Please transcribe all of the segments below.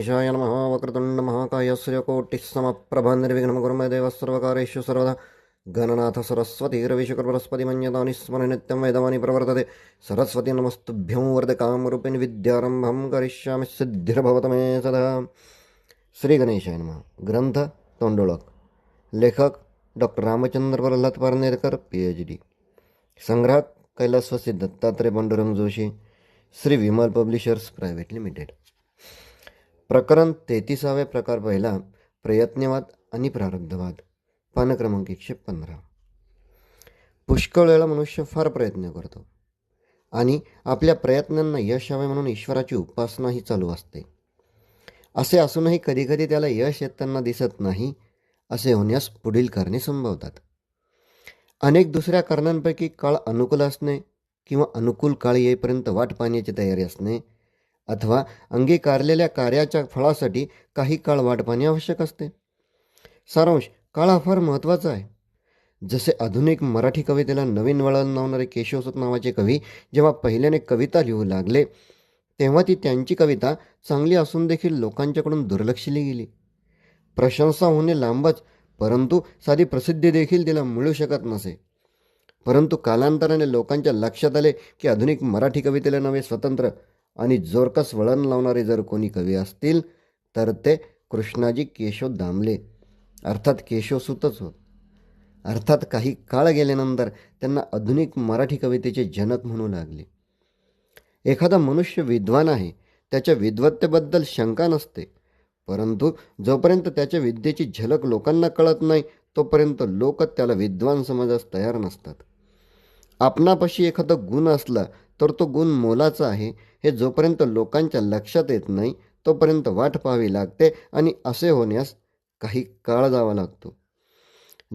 ईशाय नमः वक्रतुण्ड महाकायस्य कोटिस्समप्रभा निर्विघ्नमकुर्मदेव सर्वकारेषु सर्वदा। गणनाथ सरस्वती रविशुक्रबृहस्पति मन्यतानि स्मर वेदवानि प्रवर्तते। सरस्वती नमस्तुभ्यं वरदकामरूपिणि विद्यारम्भं करिष्यामि सिद्धिर्भवत मे सदा। श्री गणेशाय नमः। ग्रंथ तोंडोळक लेखक doctor Ramchandra Pralhad Parnerkar P H D संग्राहक कैलासवासी Dattatray Pandurang Joshi. Shri Vimal publishers private limited. प्रकरण तेहतीसावे प्रकार पहिला प्रयत्नवाद आणि प्रारब्धवाद. पान क्रमांक एकशे पंधरा. पुष्कळ वेळा मनुष्य फार प्रयत्न करतो आणि आपल्या प्रयत्नांना यश हवे म्हणून ईश्वराची उपासनाही चालू असते. असे असूनही कधीकधी त्याला यश येताना दिसत नाही असे होण्यास पुढील कारणे संभवतात. अनेक दुसऱ्या कारणांपैकी काळ अनुकूल असणे किंवा अनुकूल काळ येईपर्यंत वाट पाहण्याची तयारी असणे अथवा अंगीकारलेल्या कार्याच्या फळासाठी काही काळ वाट पाहणे आवश्यक असते. सारांश काळ हा फार महत्त्वाचा आहे. जसे आधुनिक मराठी कवितेला नवीन वळण लावणारे केशवसत नावाचे कवी जेव्हा पहिल्याने कविता लिहू लागले तेव्हा ती त्यांची कविता चांगली असून देखील लोकांच्याकडून दुर्लक्षिली गेली. प्रशंसा होणे लांबच परंतु साधी प्रसिद्धी देखील तिला मिळू शकत नसे. परंतु कालांतराने लोकांच्या लक्षात आले की आधुनिक मराठी कवितेला नवे स्वतंत्र आणि जोरकस वळण लावणारे जर कोणी कवी असतील तर ते कृष्णाजी केशव दामले. अर्थात केशवसूतच होत. अर्थात काही काळ गेल्यानंतर त्यांना आधुनिक मराठी कवितेचे जनक म्हणू लागले. एखादा मनुष्य विद्वान आहे त्याच्या विद्वत्तेबद्दल शंका नसते. परंतु जोपर्यंत त्याच्या विद्येची झलक लोकांना कळत नाही तोपर्यंत लोक त्याला विद्वान समजास तयार नसतात. आपणापाशी एखादा गुण असला तर तो गुण मोलाचा आहे. हे जोपर्यंत लोकांच्या लक्षात येत नाही तोपर्यंत वाट पाहावी लागते आणि असे होण्यास काही काळ जावा लागतो.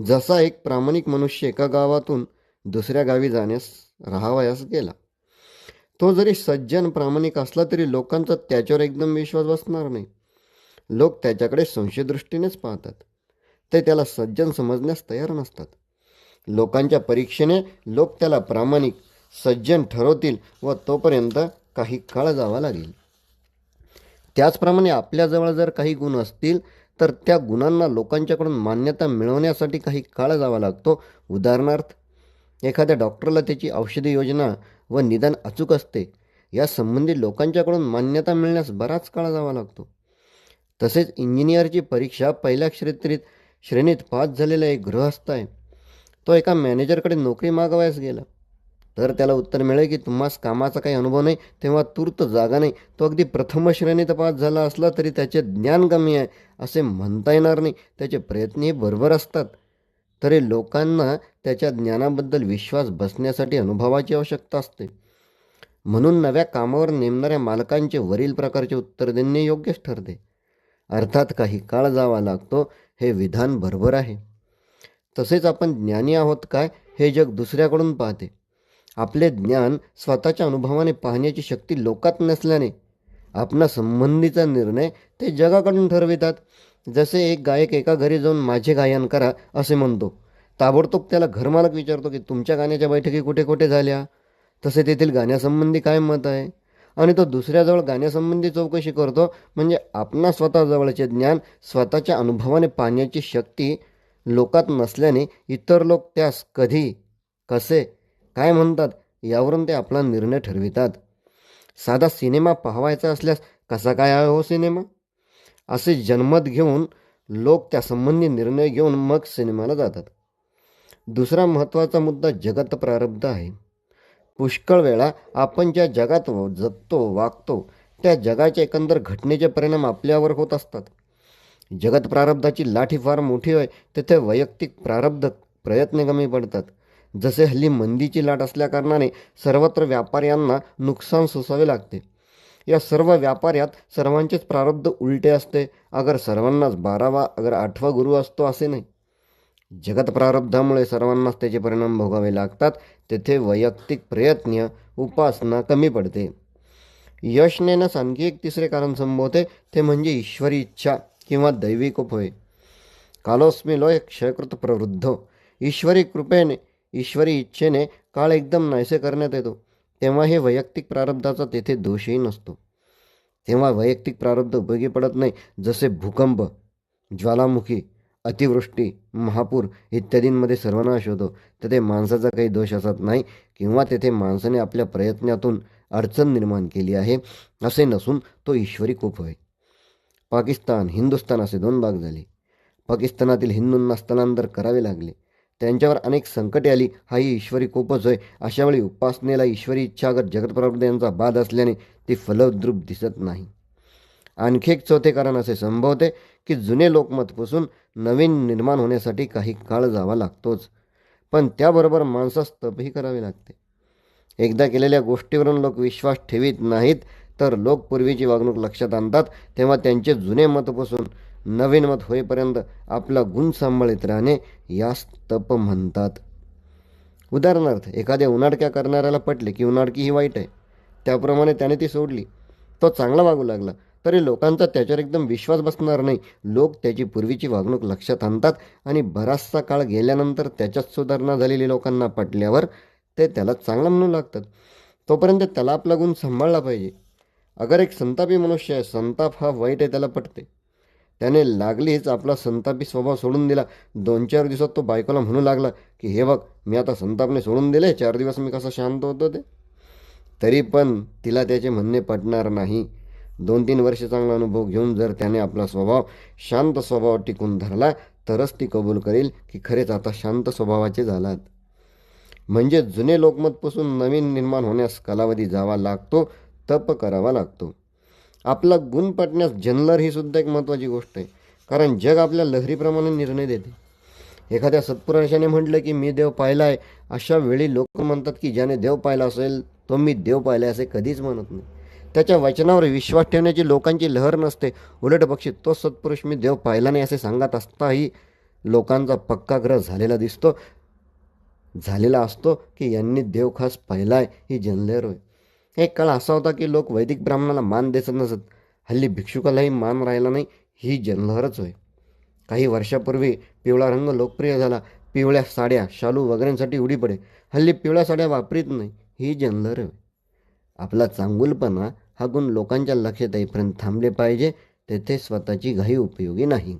जसा एक प्रामाणिक मनुष्य एका गावातून दुसऱ्या गावी जाण्यास राहावयास गेला. तो जरी सज्जन प्रामाणिक असला तरी लोकांचा त्याच्यावर एकदम विश्वास बसणार नाही. लोक त्याच्याकडे संशयदृष्टीनेच पाहतात. ते त्याला सज्जन समजण्यास तयार नसतात. लोकांच्या परीक्षेने लोक त्याला प्रामाणिक सज्जन ठरवतील व तोपर्यंत काही काळ जावा लागेल. त्याचप्रमाणे आपल्याजवळ जर काही गुण असतील तर त्या गुणांना लोकांच्याकडून मान्यता मिळवण्यासाठी काही काळ जावा लागतो. उदाहरणार्थ एखाद्या डॉक्टरला त्याची औषधी योजना व निदान अचूक असते. यासंबंधी लोकांच्याकडून मान्यता मिळण्यास बराच काळ जावा लागतो. तसेच इंजिनियरची परीक्षा पहिल्या क्षेत्रीत श्रेणीत पास झालेला एक गृहस्थ आहे. तो एका मॅनेजरकडे नोकरी मागवायस गेला. तर त्याला उत्तर मिळेल की तुम्हास कामाचा काही अनुभव नाही तेव्हा तूर्त जागा नाही. तो अगदी प्रथम श्रेणीत पास झाला असला तरी त्याचे ज्ञान कमी आहे असे म्हणता येणार नाही. त्याचे प्रयत्नही बरोबर असतात. तरी लोकांना त्याच्या ज्ञानाबद्दल विश्वास बसण्यासाठी अनुभवाची आवश्यकता असते. म्हणून नव्या कामावर नेमणाऱ्या मालकांचे वरील प्रकारचे उत्तर देणे योग्यच ठरते. अर्थात काही काळ जावा लागतो हे विधान बरोबर आहे. तसेच आपण ज्ञानी आहोत काय हे जग दुसऱ्याकडून पाहते. आपले ज्ञान स्वतःच्या अनुभवाने पाहण्याची शक्ती लोकात नसल्याने आपणा संबंधीचा निर्णय ते जगाकडून ठरवितात. जसे एक गायक एका घरी जाऊन माझे गायन करा असे म्हणतो. ताबडतोब त्याला घरमालक विचारतो की तुमच्या गाण्याच्या बैठकी कुठे कुठे झाल्या? तसे तेथील गाण्यासंबंधी काय मत आहे? आणि तो दुसऱ्याजवळ गाण्यासंबंधी चौकशी करतो म्हणजे आपणा स्वतःजवळचे ज्ञान स्वतःच्या अनुभवाने पाहण्याची शक्ती लोकात नसल्याने इतर लोक त्यास कधी कसे काय म्हणतात? यावरून ते आपला निर्णय ठरवितात. साधा सिनेमा पाहावायचा असल्यास कसा काय आहे हो सिनेमा? असे जनमत घेऊन लोक त्यासंबंधी निर्णय घेऊन मग सिनेमाला जातात. दुसरा महत्त्वाचा मुद्दा जगत प्रारब्ध आहे. पुष्कळ वेळा आपण ज्या जगात जगतो वागतो त्या जगाच्या एकंदर घटनेचे परिणाम आपल्यावर होत असतात. जगत प्रारब्धाची लाठी फार मोठी आहे तेथे वैयक्तिक प्रारब्ध प्रयत्न कमी पडतात. जसे हल्ली मंदीची लाट असल्याकारणाने सर्वत्र व्यापाऱ्यांना नुकसान सोसावे लागते. या सर्व व्यापाऱ्यात सर्वांचेच प्रारब्ध उलटे असते. अगर सर्वांनाच बारावा अगर आठवा गुरु असतो असे नाही. जगत प्रारब्धामुळे सर्वांनाच त्याचे परिणाम भोगावे लागतात. तेथे वैयक्तिक प्रयत्न उपासना कमी पडते. यश नेण्यास आणखी एक तिसरे कारण संभवते. ते म्हणजे ईश्वरी इच्छा किंवा दैविक होय. कालोस्मी लोय क्षयकृत प्रवृद्ध. ईश्वरी कृपेने ईश्वरी इच्छेने काळ एकदम नाहीसे करण्यात येतो तेव्हा हे वैयक्तिक प्रारब्धाचा तेथे दोषही नसतो. तेव्हा वैयक्तिक प्रारब्ध उपयोगी पडत नाही जसे भूकंप ज्वालामुखी अतिवृष्टी महापूर इत्यादींमध्ये सर्वनाश होतो. तेथे माणसाचा काही दोष असत नाही किंवा तेथे माणसाने आपल्या प्रयत्नातून अडचण निर्माण केली आहे असे नसून तो ईश्वरी कोप होय. पाकिस्तान हिंदुस्थान असे दोन भाग झाले. पाकिस्तानातील हिंदूंना स्थलांतर करावे लागले. त्यांच्यावर अनेक संकटे आली. हाही ईश्वरी कोपच होय. अशावेळी उपासनेला ईश्वरी इच्छागत जगतप्राप्त यांचा बाद असल्याने ती फलद्रूप दिसत नाही. आणखी एक चौथे कारण असे संभवते की जुने लोकमत पुसून नवीन निर्माण होण्यासाठी काही काळ जावा लागतोच. पण त्याबरोबर माणसास तपही करावे लागते. एकदा केलेल्या गोष्टीवरून लोक विश्वास ठेवीत नाहीत तर लोक पूर्वीची वागणूक लक्षात आणतात तेव्हा त्यांचे जुने मत पुसून नवीन मत होईपर्यंत आपला गुण सांभाळीत राहणे यास तप म्हणतात. उदाहरणार्थ एखाद्या उन्हाडक्या करणाऱ्याला पटले की उन्हाडकी ही वाईट आहे. त्याप्रमाणे त्याने ती सोडली. तो चांगला वागू लागला तरी लोकांचा त्याच्यावर एकदम विश्वास बसणार नाही. लोक त्याची पूर्वीची वागणूक लक्षात आणतात आणि बराचसा काळ गेल्यानंतर त्याच्यात सुधारणा झालेली लोकांना पटल्यावर ते त्याला चांगलं म्हणू लागतात. तोपर्यंत त्याला आपला गुण सांभाळला पाहिजे. अगर एक संतापी मनुष्य आहे संताप हा वाईट आहे त्याला पटते. त्याने लागलीच आपला संतापी स्वभाव सोडून दिला. दोन चार दिवसात तो बायकोला म्हणू लागला की हे बघ मी आता संतापने सोडून दिले चार दिवस मी कसा शांत होतो ते तरी पण तिला त्याचे म्हणणे पटणार नाही. दोन तीन वर्ष चांगला अनुभव घेऊन जर त्याने आपला स्वभाव शांत स्वभाव टिकून धरला तरच ती कबूल करेल की खरेच आता शांत स्वभावाचे झालात. म्हणजे जुने लोकमतपासून नवीन निर्माण होण्यास कालावधी जावा लागतो तप करावा लागतो. आपला गुण पटण्यास जनलर ही सुद्धा एक महत्त्वाची गोष्ट आहे. कारण जग आपल्या लहरीप्रमाणे निर्णय देते. एखाद्या सत्पुरुषाने म्हटलं की मी देव पाहिला आहे अशा वेळी लोक म्हणतात की ज्याने देव पाहिला असेल तो मी देव पाहिला असे कधीच म्हणत नाही. त्याच्या वचनावर विश्वास ठेवण्याची लोकांची लहर नसते. उलट पक्षी तो सत्पुरुष मी देव पाहिला नाही असे सांगत असताही लोकांचा पक्का ग्रह झालेला दिसतो झालेला असतो की यांनी देव खास पाहिला आहे ही जनलेर होय. एक काळ असा होता की लोक वैदिक ब्राह्मणाला मान देत नसत. हल्ली भिक्षुकालाही मान राहिला नाही ही जनलहरच होय. काही वर्षापूर्वी पिवळा रंग लोकप्रिय झाला. पिवळ्या साड्या शालू वगैरेंसाठी उडी पडे. हल्ली पिवळ्या साड्या वापरीत नाही ही जनलहर होय. आपला चांगुलपणा हा गुण लोकांच्या लक्षात येईपर्यंत थांबले पाहिजे तेथे स्वतःची घाई उपयोगी नाही.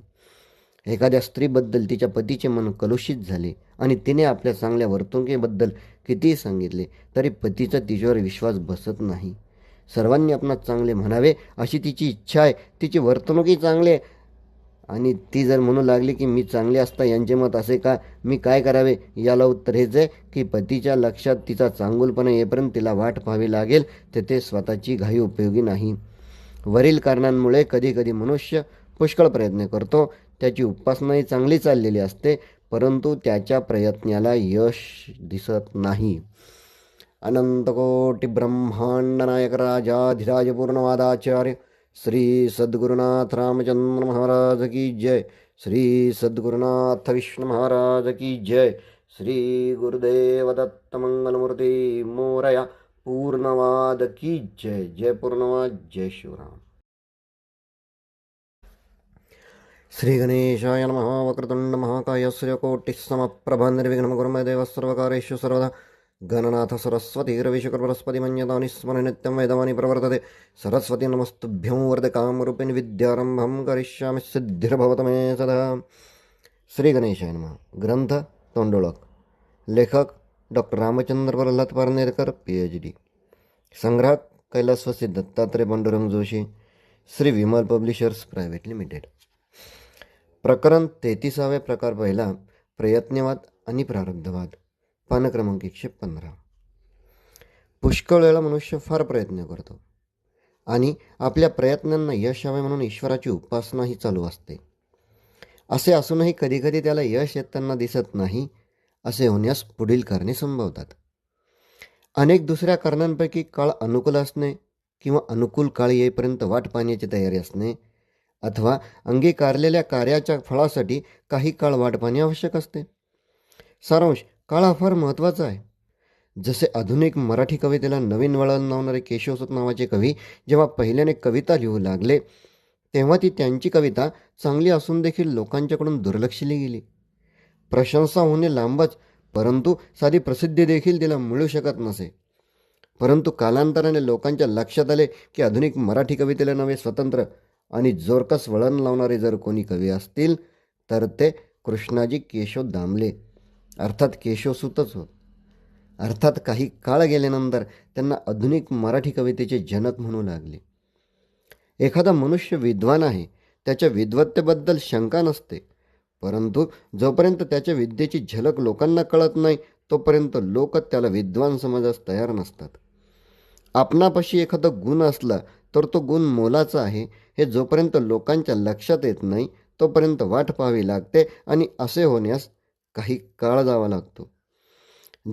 एखाद्या स्त्रीबद्दल तिच्या पतीचे मन कलुषित झाले आणि तिने आपल्या चांगल्या वर्तणुकीबद्दल कितीही सांगितले तरी पतीचा तिच्यावर विश्वास बसत नाही. सर्वांनी आपणास चांगले म्हणावे अशी तिची इच्छा आहे. तिची वर्तणूकही चांगली आहे. आणि ती जर म्हणू लागली की मी चांगले असता यांचे मत असे का? मी काय करावे? याला उत्तर हेच आहे की पतीच्या लक्षात तिचा चांगुलपणा येईपर्यंत तिला वाट पाहावी लागेल तेथे स्वतःची घाई उपयोगी नाही. वरील कारणांमुळे कधीकधी मनुष्य पुष्कळ प्रयत्न करतो. त्याची उपासनाही चांगली चाललेली असते. परंतु त्याच्या प्रयत्नाला यश दिसत नाही. अनंतकोटी ब्रह्मांड नायक राजाधिराज पूर्णवादाचार्य श्री सद्गुरुनाथ रामचंद्र महाराज की जय. श्री सद्गुरुनाथ विष्णु महाराज की जय. श्री गुरुदेव दत्त मंगलमूर्ती मोरया पूर्णवाद की जय. जय पूर्णवाद जय शिवराम. श्री गणेशाय नमः वक्रतुंड महाकाय सूर्यकोटिस्समप्रभा निर्विघ्नं गुरुमदेव सर्वकारेषु सर्वदा। गणनाथ सरस्वती रविशुक्रबृहस्पति मन्यतानि स्मरण नित्यं वेदवानि प्रवर्तते। सरस्वती नमस्तुभ्यं वरदे कामरूपिणि विद्यारंभं करिष्यामि सिद्धिर्भवत मे सदा। श्रीगणेशाय नमः। ग्रंथ तोंडोळक लेखक doctor Ramchandra Pralhad Parnerkar P H D संग्राहक कैलासवासी Dattatray Pandurang Joshi. Shri Vimal publishers private limited. प्रकरण तेहतीसावे प्रकार पहिला प्रयत्नवाद आणि प्रारब्धवाद. पान क्रमांक एकशे पंधरा. पुष्कळ वेळा मनुष्य फार प्रयत्न करतो आणि आपल्या प्रयत्नांना यश हवे म्हणून ईश्वराची उपासनाही चालू असते. असे असूनही कधीकधी त्याला यश येताना दिसत नाही असे होण्यास पुढील कारणे संभवतात. अनेक दुसऱ्या कारणांपैकी काळ अनुकूल असणे किंवा अनुकूल काळ येईपर्यंत वाट पाहण्याची तयारी असणे अथवा अंगीकारलेल्या कार्याच्या फळासाठी काही काळ वाट पाहणे आवश्यक असते. सारांश काळ हा फार महत्त्वाचा आहे. जसे आधुनिक मराठी कवितेला नवीन वळण लावणारे केशवसुत नावाचे कवी जेव्हा पहिल्याने कविता लिहू लागले तेव्हा ती त्यांची कविता चांगली असून देखील लोकांच्याकडून दुर्लक्षली गेली. प्रशंसा होणे लांबच परंतु साधी प्रसिद्धी देखील तिला मिळू शकत नसे. परंतु कालांतराने लोकांच्या लक्षात आले की आधुनिक मराठी कवितेला नवे स्वतंत्र आणि जोरकस वळण लावणारे जर कोणी कवी असतील तर ते कृष्णाजी केशव दामले. अर्थात केशवसूतच होत. अर्थात काही काळ गेल्यानंतर त्यांना आधुनिक मराठी कवितेचे जनक म्हणू लागले. एखादा मनुष्य विद्वान आहे त्याच्या विद्वत्तेबद्दल शंका नसते. परंतु जोपर्यंत त्याच्या विद्येची झलक लोकांना कळत नाही तोपर्यंत लोक त्याला विद्वान समजास तयार नसतात. आपणापाशी एखादा गुण असला तर तो गुण मोलाचा आहे हे जोपर्यंत लोकांच्या लक्षात येत नाही तोपर्यंत वाट पाहावी लागते आणि असे होण्यास काही काळ जावा लागतो.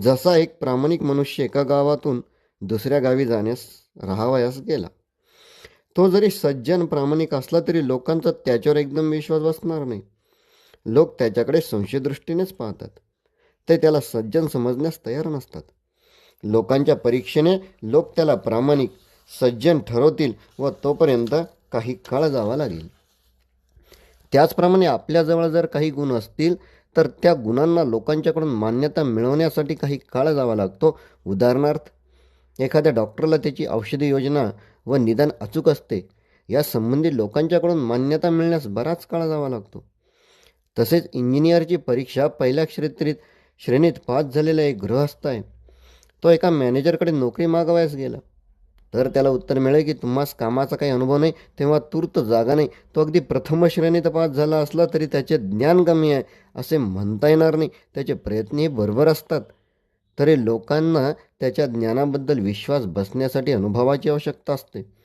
जसा एक प्रामाणिक मनुष्य एका गावातून दुसऱ्या गावी जाण्यास राहावयास गेला. तो जरी सज्जन प्रामाणिक असला तरी लोकांचा त्याच्यावर एकदम विश्वास बसणार नाही. लोक त्याच्याकडे संशयदृष्टीनेच पाहतात. ते त्याला सज्जन समजण्यास तयार नसतात. लोकांच्या परीक्षेने लोक त्याला प्रामाणिक सज्जन ठरवतील व तोपर्यंत काही काळ जावा लागेल. त्याचप्रमाणे आपल्याजवळ जर काही गुण असतील तर त्या गुणांना लोकांच्याकडून मान्यता मिळवण्यासाठी काही काळ जावा लागतो. उदाहरणार्थ एखाद्या डॉक्टरला त्याची औषधी योजना व निदान अचूक असते यासंबंधी लोकांच्याकडून मान्यता मिळण्यास बराच काळ जावा लागतो. तसेच इंजिनियरची परीक्षा पहिल्या क्षेत्रीत श्रेणीत पास झालेला एक गृहस्थ आहे. तो एका मॅनेजरकडे नोकरी मागवायस गेला. तर त्याला उत्तर मिळेल की तुम्हास कामाचा काही अनुभव नाही तेव्हा तूर्त जागा नाही. तो अगदी प्रथम श्रेणीत पास झाला असला तरी त्याचे ज्ञान कमी आहे असे म्हणता येणार नाही. त्याचे प्रयत्नही बरोबर असतात. तरी लोकांना त्याच्या ज्ञानाबद्दल विश्वास बसण्यासाठी अनुभवाची आवश्यकता असते.